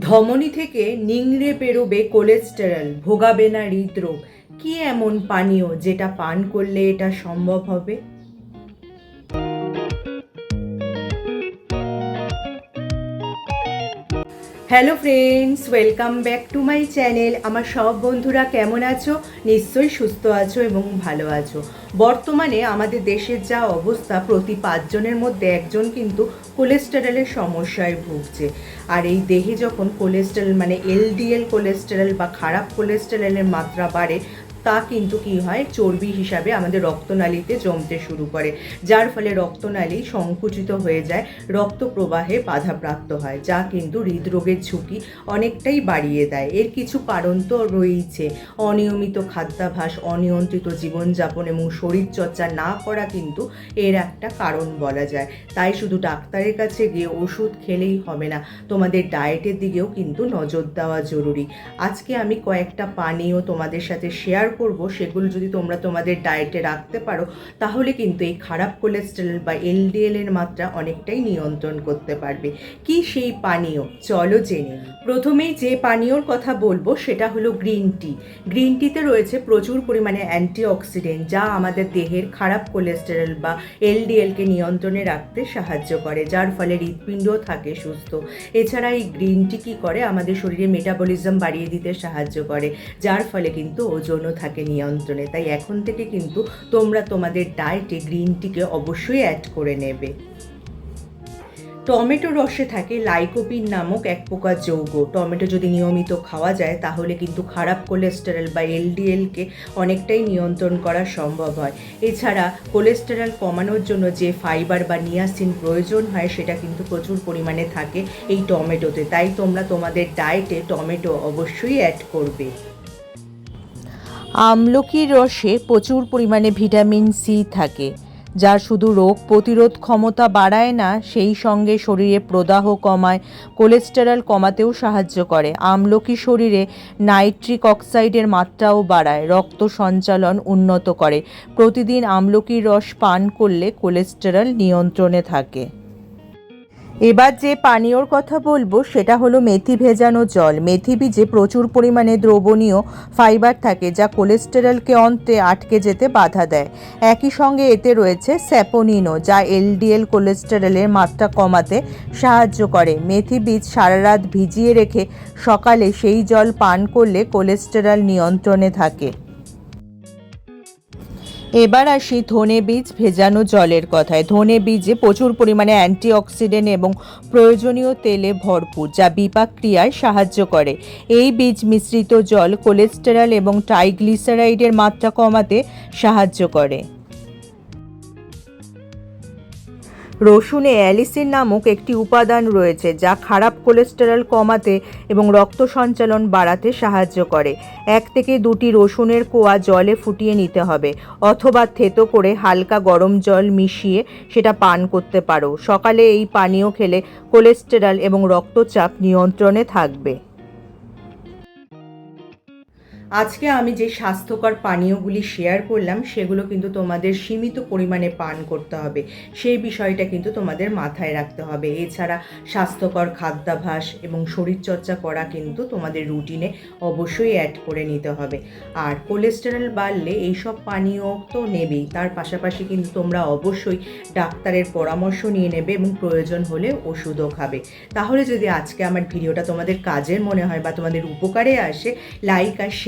ধমনী থেকে নিংড়ে পেরোবে কোলেস্টেরল, ভোগাবে না হৃদরোগ। কি এমন পানীয় যেটা পান করলে এটা সম্ভব হবে? Hello friends welcome back to my channel আমার সব বন্ধুরা কেমন আছো? নিশ্চয়ই সুস্থ আছো এবং ভালো আছো। বর্তমানে আমাদের দেশের যা অবস্থা, প্রতি পাঁচজনের মধ্যে একজন কিন্তু কোলেস্টেরলের সমস্যায় ভুগছে। আর এই দেহে যখন কোলেস্টেরল মানে এলডিএল কোলেস্টেরল বা খারাপ কোলেস্টেরলের মাত্রা বাড়ে তা কিন্তু কি হয়? চর্বি হিসাবে আমাদের রক্তনালীতে জমতে শুরু করে। যার ফলে রক্তনালী সংকুচিত হয়ে যায় রক্ত প্রবাহে বাধাপ্রাপ্ত হয়, যা কিন্তু হৃদরোগের ঝুঁকি অনেকটাই বাড়িয়ে দেয়। এর কিছু কারণ তো রয়েছে অনিয়মিত খাদ্যাভ্যাস, অনিয়ন্ত্রিত জীবনযাপন এবং শরীরচর্চা না করা কিন্তু এর একটা কারণ বলা যায়। তাই শুধু ডাক্তারের কাছে গিয়ে ওষুধ খেলেই হবে না, তোমাদের ডায়েটের দিকেও কিন্তু নজর দেওয়া জরুরি। আজকে আমি কয়েকটা পানীয় তোমাদের সাথে শেয়ার করব, সেগুলো যদি তোমরা তোমাদের ডায়েটে রাখতে পারো, তাহলে কিন্তু এই খারাপ কোলেস্টেরল বা এলডিএলের মাত্রা অনেকটাই নিয়ন্ত্রণ করতে পারবে কি সেই পানীয় চলো জেনে। প্রথমেই যে পানীয়র কথা বলব সেটা হলো গ্রিন টি। গ্রিন টিতে রয়েছে প্রচুর পরিমাণে অ্যান্টিঅক্সিডেন্ট যা আমাদের দেহের খারাপ কোলেস্টেরল বা এলডিএলকে নিয়ন্ত্রণে রাখতে সাহায্য করে, যার ফলে হৃৎপিণ্ডও থাকে সুস্থ। এছাড়া এই গ্রিন টি কী করে? আমাদের শরীরে মেটাবলিজম বাড়িয়ে দিতে সাহায্য করে, যার ফলে কিন্তু ওজনও থাকে নিয়ন্ত্রণে। তাই এখন থেকে কিন্তু তোমরা তোমাদের ডায়েটে গ্রিন টিকে অবশ্যই অ্যাড করে নেবে। টমেটো রসে থাকে লাইকোপিন নামক এক প্রকার যৌগ। টমেটো যদি নিয়মিত খাওয়া যায়, তাহলে কিন্তু খারাপ কোলেস্টেরল বা এলডিএলকে অনেকটাই নিয়ন্ত্রণ করা সম্ভব হয়। এছাড়া কোলেস্টেরল কমানোর জন্য যে ফাইবার বা নিয়াসিন প্রয়োজন হয়, সেটা কিন্তু প্রচুর পরিমাণে থাকে এই টমেটোতে। তাই তোমরা তোমাদের ডায়েটে টমেটো অবশ্যই অ্যাড করবে। আমলকির রসে প্রচুর পরিমাণে ভিটামিন সি থাকে। যা শুধু রোগ প্রতিরোধ ক্ষমতা বাড়ায় না, সেই সঙ্গে শরীরে প্রদাহ কমায়, কোলেস্টেরল কমাতেও সাহায্য করে। আমলকি শরীরে নাইট্রিক অক্সাইডের মাত্রাও বাড়ায়, রক্ত সঞ্চালন উন্নত করে। প্রতিদিন আমলকির রস পান করলে কোলেস্টেরল নিয়ন্ত্রণে থাকে। এবার যে পানীয়র কথা বলব, সেটা হলো মেথি ভেজানো জল। মেথি বীজে প্রচুর পরিমাণে দ্রবণীয় ফাইবার থাকে, যা কোলেস্টেরলকে অন্তে আটকে যেতে বাধা দেয়। একই সঙ্গে এতে রয়েছে স্যাপোনিনো যা এলডিএল কোলেস্টেরলের মাত্রা কমাতে সাহায্য করে। মেথি বীজ সারা রাত ভিজিয়ে রেখে সকালে সেই জল পান করলে কোলেস্টেরল নিয়ন্ত্রণে থাকে। এবার আসি ধনে বীজ ভেজানো জলের কথায়। ধনে বীজে প্রচুর পরিমাণে অ্যান্টিঅক্সিডেন্ট এবং প্রয়োজনীয় তেলে ভরপুর, যা বিপাক ক্রিয়ায় সাহায্য করে। এই বীজ মিশ্রিত জল, কোলেস্টেরল এবং ট্রাইগ্লিসারাইডের মাত্রা কমাতে সাহায্য করে। রসুনে অ্যালিসিন নামক একটি উপাদান রয়েছে যা খারাপ কোলেস্টেরল কমাতে এবং রক্ত সঞ্চালন বাড়াতে সাহায্য করে। এক থেকে দুটি রসুনের কোয়া জলে ফুটিয়ে নিতে হবে অথবা থেতো করে হালকা গরম জল মিশিয়ে সেটা পান করতে পারো। সকালে এই পানীয় খেলে কোলেস্টেরল এবং রক্তচাপ নিয়ন্ত্রণে থাকবে। আজকে আমি যে স্বাস্থ্যকর পানীয়গুলি শেয়ার করলাম, সেগুলো কিন্তু তোমাদের সীমিত পরিমাণে পান করতে হবে। সেই বিষয়টা কিন্তু তোমাদের মাথায় রাখতে হবে। এছাড়া স্বাস্থ্যকর খাদ্যাভ্যাস এবং শরীরচর্চা করা কিন্তু তোমাদের রুটিনে অবশ্যই অ্যাড করে নিতে হবে। আর কোলেস্টেরল বাড়লে এইসব পানীয় তো নেবেই। তার পাশাপাশি কিন্তু তোমরা অবশ্যই ডাক্তারের পরামর্শ নিয়ে নেবে এবং প্রয়োজন হলে ওষুধও খাবে। তাহলে যদি আজকে আমার ভিডিওটা তোমাদের কাজের মনে হয় বা তোমাদের উপকারে আসে লাইক আর